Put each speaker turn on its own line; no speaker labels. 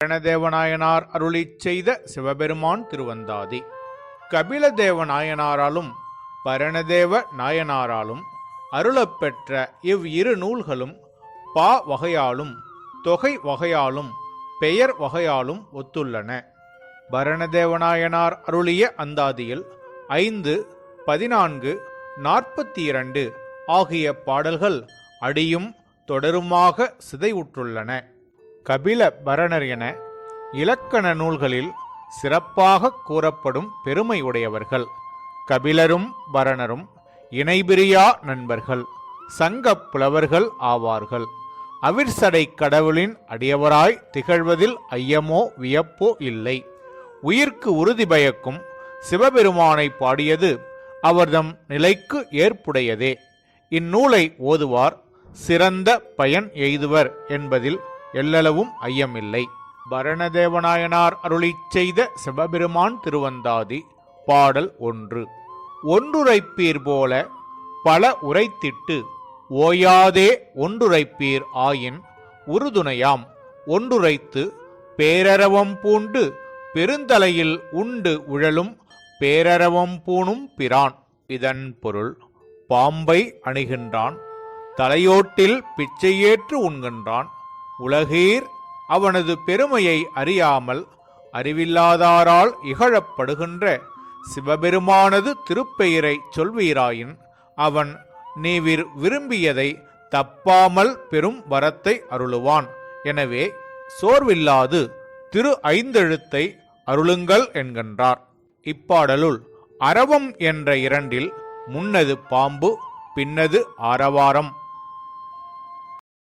கணதேவநாயனார் அருளிச் செய்த சிவபெருமான் திருவந்தாதி. கபிலதேவ நாயனாராலும் பரணதேவ நாயனாராலும் அருளப்பெற்ற இவ் இரு நூல்களும் பா வகையாலும் தொகை வகையாலும் பெயர் வகையாலும் ஒத்துள்ளன. பரணதேவநாயனார் அருளிய அந்தாதியில் ஐந்து பதினான்கு நாற்பத்தி இரண்டு ஆகிய பாடல்கள் அடியும் தொடருமாக சிதைவுற்றுள்ளன. கபில பரணர் என இலக்கண நூல்களில் சிறப்பாக கூறப்படும் பெருமை உடையவர்கள். கபிலரும் பரணரும் இணைபிரியா நண்பர்கள். சங்கப் புலவர்கள் ஆவார்கள். அவிர்சடை கடவுளின் அடியவராய் திகழ்வதில் ஐயமோ வியப்போ இல்லை. உயிர்க்கு உறுதி பயக்கும் சிவபெருமானை பாடியது அவர்தம் நிலைக்கு ஏற்புடையதே. இந்நூலை ஓதுவார் சிறந்த பயன் எய்துவர் என்பதில் எல்லளவும் ஐயமில்லை. பரணதேவநாயனார் அருளி செய்த சிவபெருமான் திருவந்தாதி பாடல் ஒன்று. ஒன்றுரைப்பீர் போல பல உரைத்திட்டு ஓயாதே ஒன்றுரைப்பீர் ஆயின் உறுதுணையாம். ஒன்றுரைத்து பேரரவம் பூண்டு பெருந்தலையில் உண்டு உழலும் பேரரவம் பூணும் பிரான். இதன் பொருள் பாம்பை அணுகின்றான் தலையோட்டில் பிச்சையேற்று உண்கின்றான். உலகீர் அவனது பெருமையை அறியாமல் அறிவில்லாதாரால் இகழப்படுகின்ற சிவபெருமானது திருப்பெயரை சொல்வீராயின் அவன் நீவிர் விரும்பியதை தப்பாமல் பெரும் வரத்தை அருளுவான். எனவே சோர்வில்லாது திரு ஐந்தெழுத்தை அருளுங்கள் என்கின்றார். இப்பாடலுள் அரவம் என்ற இரண்டில் முன்னது பாம்பு பின்னது ஆரவாரம்.